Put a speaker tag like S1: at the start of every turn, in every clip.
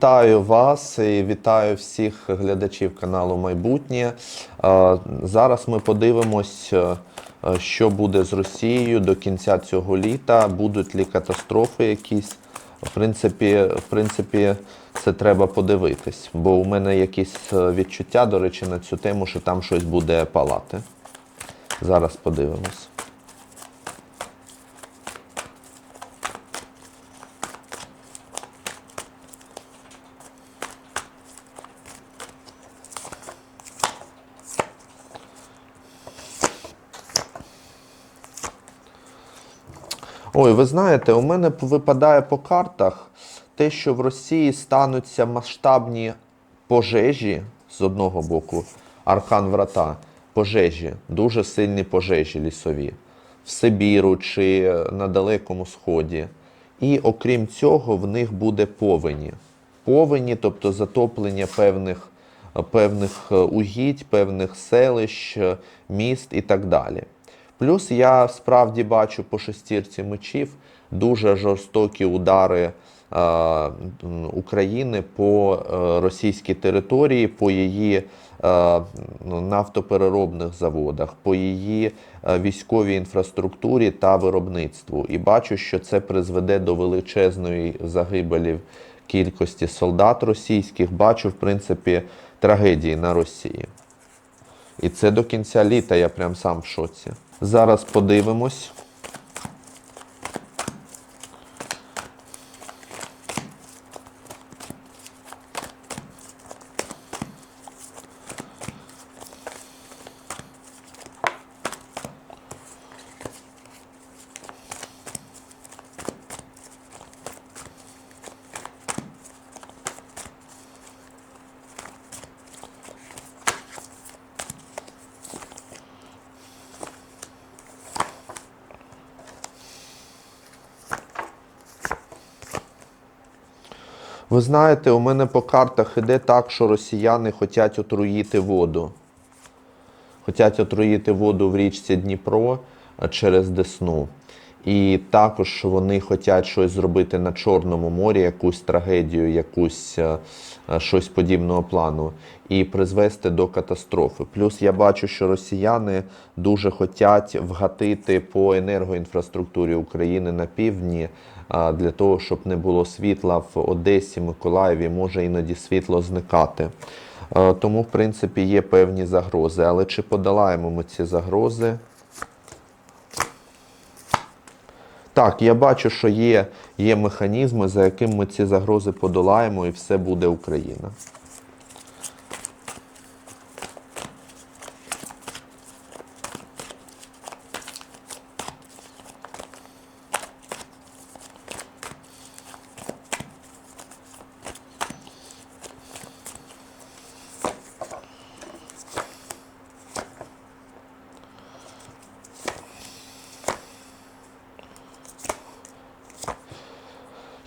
S1: Вітаю вас і вітаю всіх глядачів каналу Майбутнє. Зараз ми подивимось, е, що буде з Росією до кінця цього літа. Будуть ли катастрофи якісь. В принципі, в принципі, це треба подивитись, бо у мене якісь е, відчуття, до речі, на цю тему, що там щось буде палати. Зараз подивимось. Ой, ви знаєте, у мене випадає по картах те, що в Росії стануться масштабні пожежі з одного боку, аркан врата, пожежі, дуже сильні пожежі лісові в Сибіру чи на Далекому Сході. І окрім цього, в них буде повені. Повені, тобто затоплення певних, певних е, угідь, певних селищ, міст і так далі. Плюс я справді бачу по шестірці мечів дуже жорстокі удари е, України по е, російській території, по її е, ну, нафтопереробних заводах, по її е, військовій інфраструктурі та виробництву. І бачу, що це призведе до величезної загибелі кількості солдат російських. Бачу, в принципі, трагедії на Росії. І це до кінця літа, я прям сам в шоці. Зараз подивимось. Ви знаєте, у мене по картах іде так, що росіяни хочуть отруїти воду. Хочуть отруїти воду в річці Дніпро е, через Десну. І також вони хочуть щось зробити на Чорному морі, якусь трагедію, якусь е, е, щось подібного плану, і призвести до катастрофи. Плюс я бачу, що росіяни дуже хочуть вгатити по енергоінфраструктурі України на півдні для того, щоб не було світла в Одесі, Миколаєві, може іноді світло зникати. Е, Тому, в принципі, є певні загрози. Але чи подолаємо ми ці загрози? Так, я бачу, що є, є механізми, за якими ми ці загрози подолаємо, і все буде Україна.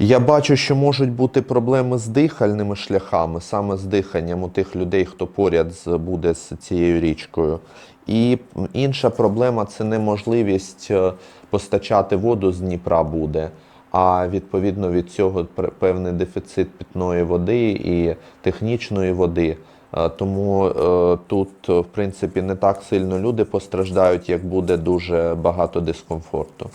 S1: Я бачу, що можуть бути проблеми з дихальними шляхами, саме з диханням у тих людей, хто поряд буде з цією річкою. І інша проблема це неможливість е, постачати воду з Дніпра буде. А відповідно від цього певний дефіцит питної води і технічної води. Е, Тому е, тут, е, в принципі, не так сильно люди постраждають, як буде дуже багато дискомфорту.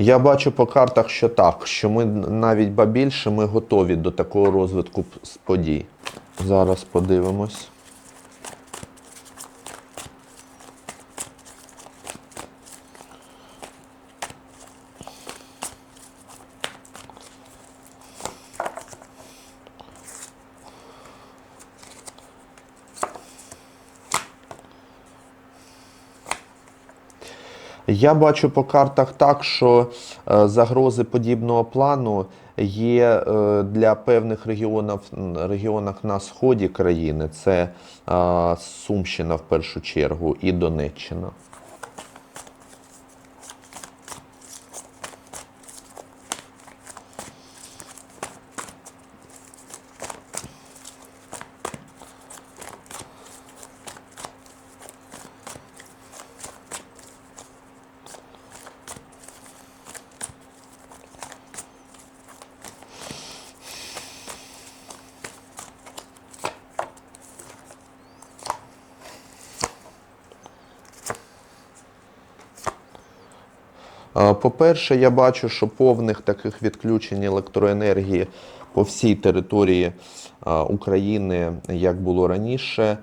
S1: Я бачу по картах, що так, що ми навіть ба більше ми готові до такого розвитку подій. Зараз подивимось. Я бачу по картах так, що е, загрози подібного плану є е, для певних регіонів, регіонах на сході країни. Це Сумщина в першу чергу і Донеччина. По-перше, я бачу, що повних таких відключень електроенергії по всій території України, як було раніше,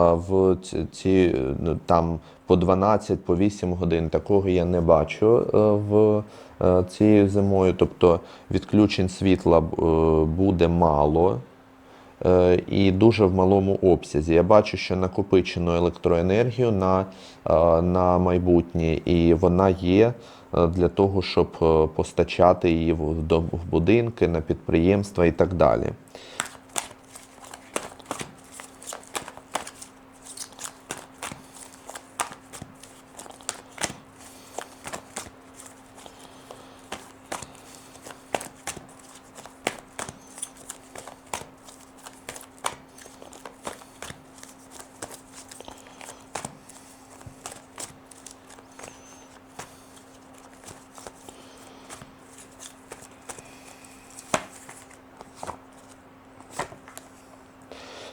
S1: в ці- ну, там по 12, по 8 годин такого я не бачу е, в е, цією зимою. Тобто відключень світла е, буде мало і дуже в малому обсязі. Я бачу, що накопичено електроенергію на, е, на майбутнє, і вона є е, для того, щоб е, постачати її в будинки, на підприємства і так далі.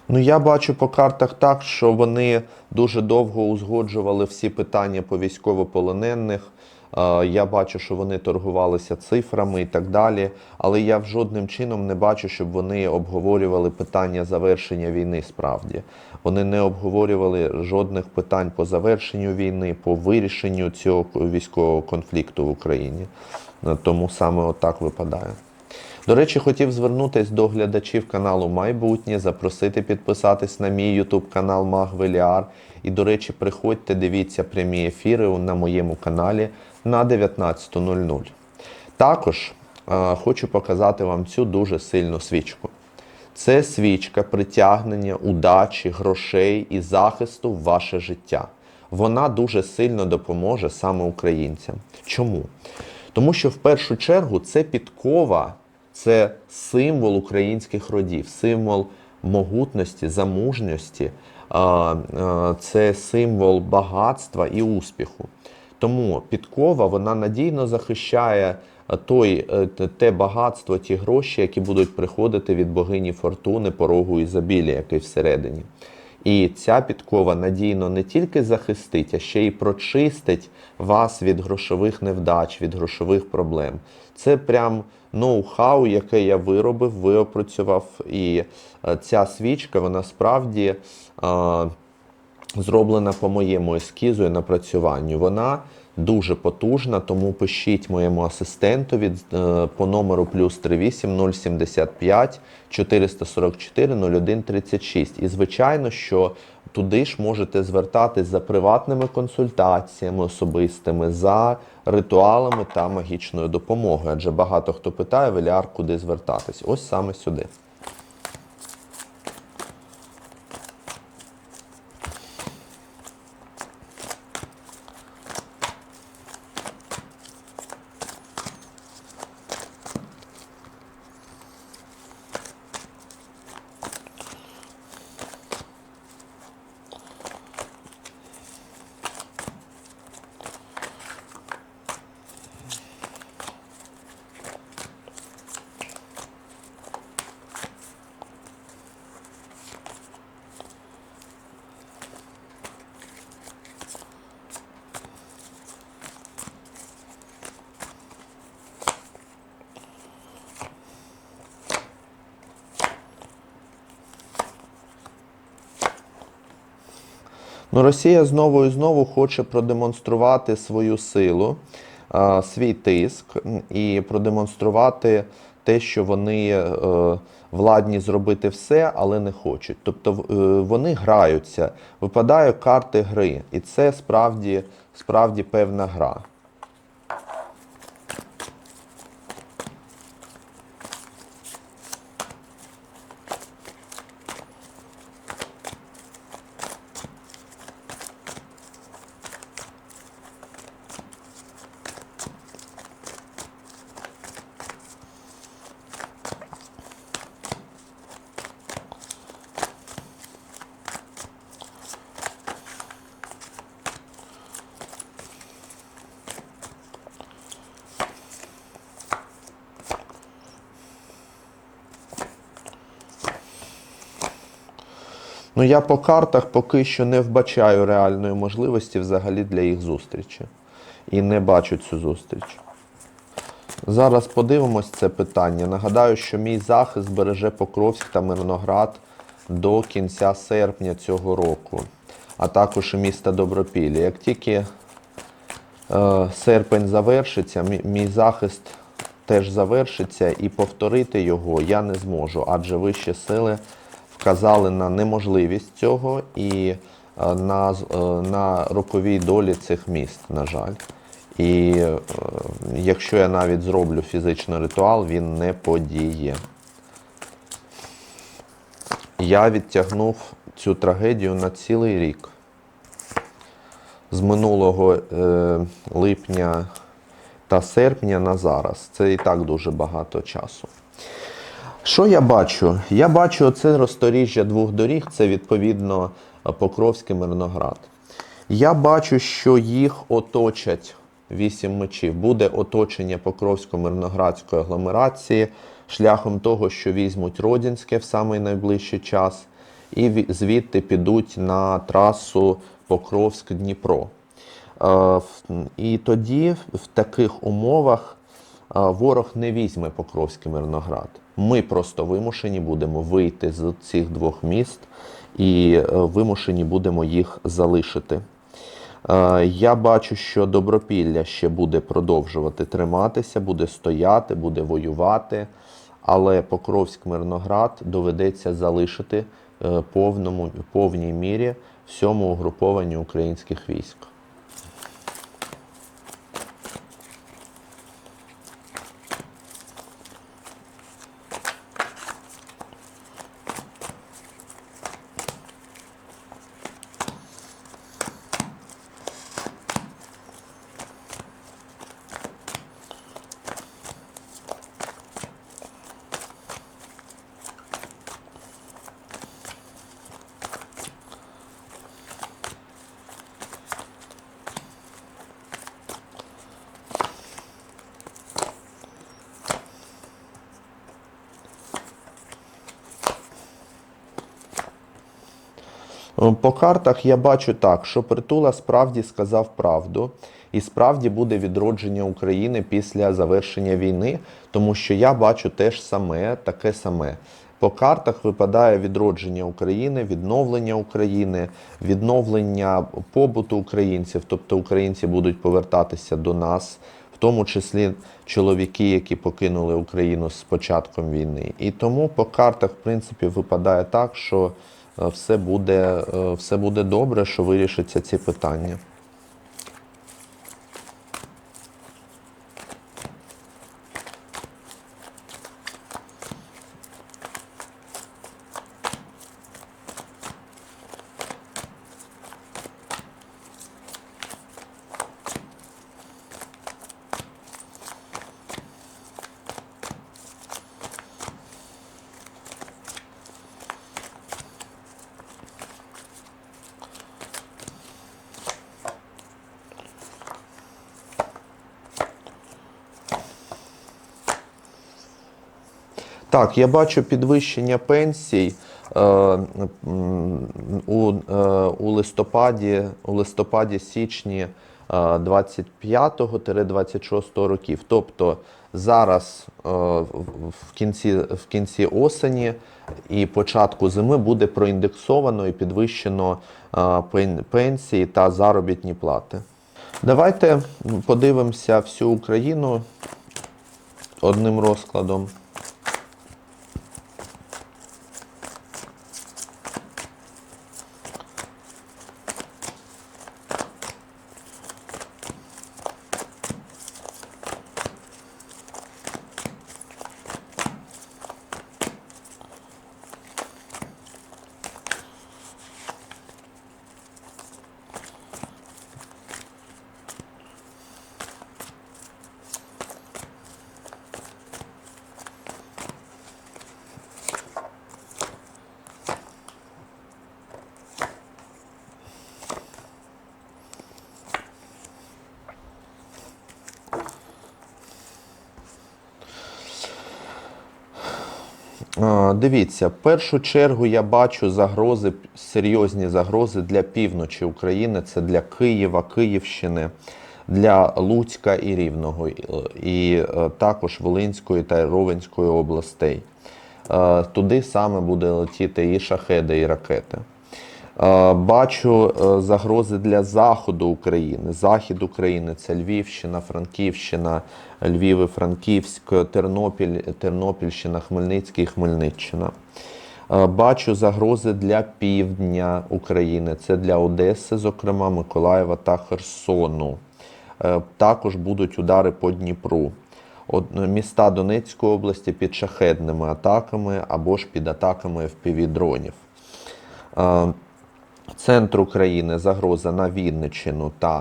S1: Ну, я бачу по картах так, що вони дуже довго узгоджували всі питання по військовополонених. Е, Я бачу, що вони торгувалися цифрами і так далі. Але я в жодним чином не бачу, щоб вони обговорювали питання завершення війни справді. Вони не обговорювали жодних питань по завершенню війни, по вирішенню цього військового конфлікту в Україні. Е, Тому саме отак випадає. До речі, хотів звернутися до глядачів каналу Майбутнє, запросити підписатись на мій YouTube канал Магвеліар. І, до речі, приходьте, дивіться прямі ефіри на моєму каналі на 19.00. Також е, хочу показати вам цю дуже сильну свічку. Це свічка притягнення удачі, грошей і захисту в ваше життя. Вона дуже сильно допоможе саме українцям. Чому? Тому що в першу чергу це підкова, це символ українських родів, символ могутності, замужності, це символ багатства і успіху. Тому підкова вона надійно захищає той, е, те- багатство, ті гроші, які будуть приходити від богині фортуни, порогу ізобілія, який всередині. І ця підкова надійно не тільки захистить, а ще й прочистить вас від грошових невдач, від грошових проблем. Це прям ноу-хау, яке я виробив, виопрацював. І е, ця свічка, вона справді. е, зроблена по моєму ескізу і напрацюванню. Вона дуже потужна, тому пишіть моєму асистентові е, по номеру плюс 38 075 444 01 36. І звичайно, що туди ж можете звертатись за приватними консультаціями особистими, за ритуалами та магічною допомогою. Адже багато хто питає, Веліар, куди звертатись. Ось саме сюди. Ну, Росія знову і знову хоче продемонструвати свою силу, свій тиск і продемонструвати те, що вони е, владні зробити все, але не хочуть. Тобто е, вони граються, випадають карти гри, і це справді, справді певна гра. Ну, я по картах поки що не вбачаю реальної можливості взагалі для їх зустрічі. І не бачу цю зустріч. Зараз подивимось це питання. Нагадаю, що мій захист береже Покровськ та Мирноград до кінця серпня цього року, а також і міста Добропілля. Як тільки е, серпень завершиться, мій, мій захист теж завершиться, і повторити його я не зможу, адже вищі сили вказали на неможливість цього і е, на, е, на роковій долі цих міст, на жаль. І е, якщо я навіть зроблю фізичний ритуал, він не подіє. Я відтягнув цю трагедію на цілий рік. З минулого е, липня та серпня на зараз. Це і так дуже багато часу. Що я бачу? Я бачу оце розторіжжя двох доріг, це відповідно Покровський Мирноград. Я бачу, що їх оточать вісім мечів. Буде оточення Покровсько-Мирноградської агломерації шляхом того, що візьмуть Родінське в самий найближчий час, і звідти підуть на трасу Покровськ-Дніпро. Е, І тоді в таких умовах е, ворог не візьме Покровський Мирноград. Ми просто вимушені будемо вийти з цих двох міст і е, вимушені будемо їх залишити. Е, Я бачу, що Добропілля ще буде продовжувати триматися, буде стояти, буде воювати, але Покровськ Мирноград доведеться залишити е, повному, повній мірі всьому угрупованню українських військ. По картах я бачу так, що Притула справді сказав правду, і справді буде відродження України після завершення війни, тому що я бачу теж саме, таке саме. По картах випадає відродження України, відновлення України, відновлення побуту українців, тобто українці будуть повертатися до нас, в тому числі чоловіки, які покинули Україну з початком війни. І тому по картах, в принципі, випадає так, що е, все буде, е, все буде добре, що вирішаться ці питання. Так, я бачу підвищення пенсій е, у, е, у листопаді, у листопаді січні е, 25-26 років. Тобто зараз в- кінці, в кінці осені і початку зими буде проіндексовано і підвищено пенсії та заробітні плати. Давайте подивимося всю Україну одним розкладом. Дивіться, в першу чергу я бачу загрози, серйозні загрози для півночі України. Це для Києва, Київщини, для Луцька і Рівного, і- е, також Волинської та Ровенської областей. Е, Туди саме буде летіти і шахеди, і ракети. Е, Бачу е, загрози для заходу України. Захід України це Львівщина, Франківщина, Львів і Франківськ, Тернопіль, Тернопільщина, Хмельницький, Хмельниччина. Е, Бачу загрози для півдня України. Це для Одеси, зокрема, Миколаєва та Херсону. Також будуть удари по Дніпру. Міста Донецької області під шахедними атаками або ж під атаками FPV-дронів. Центр України загроза на Вінниччину та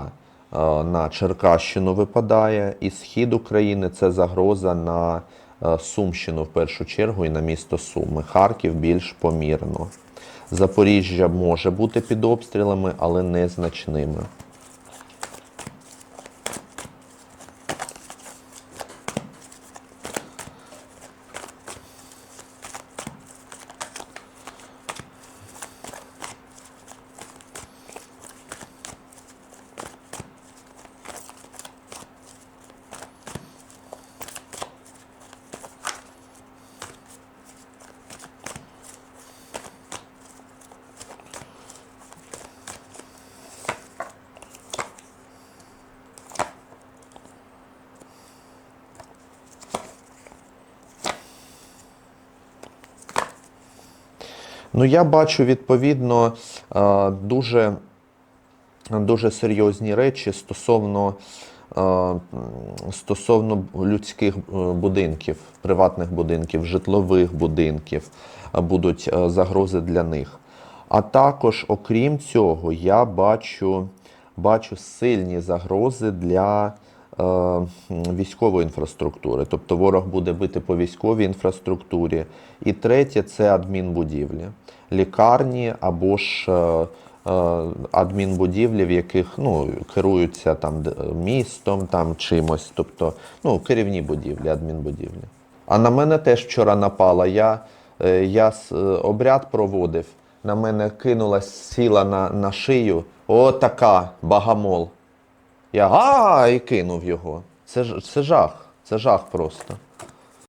S1: е, на Черкащину випадає. І схід України це загроза на е, Сумщину в першу чергу і на місто Суми. Харків більш помірно. Запоріжжя може бути під обстрілами, але незначними. Ну, я бачу відповідно е, дуже, дуже серйозні речі стосовно, е, стосовно людських е, будинків, приватних будинків, житлових будинків, будуть загрози для них. А також, окрім цього, я бачу, бачу сильні загрози для військової інфраструктури. Тобто ворог буде бити по військовій інфраструктурі. І третє це адмінбудівлі, лікарні або ж е, е, адмінбудівлі, в яких ну, керуються там містом, там чимось, тобто ну, керівні будівлі, адмінбудівлі. А на мене теж вчора напала. Я, е, я е, обряд проводив, на мене кинулась, сіла на, на шию. О, така багамол. Я а і кинув його. Це, це жах. Це жах просто.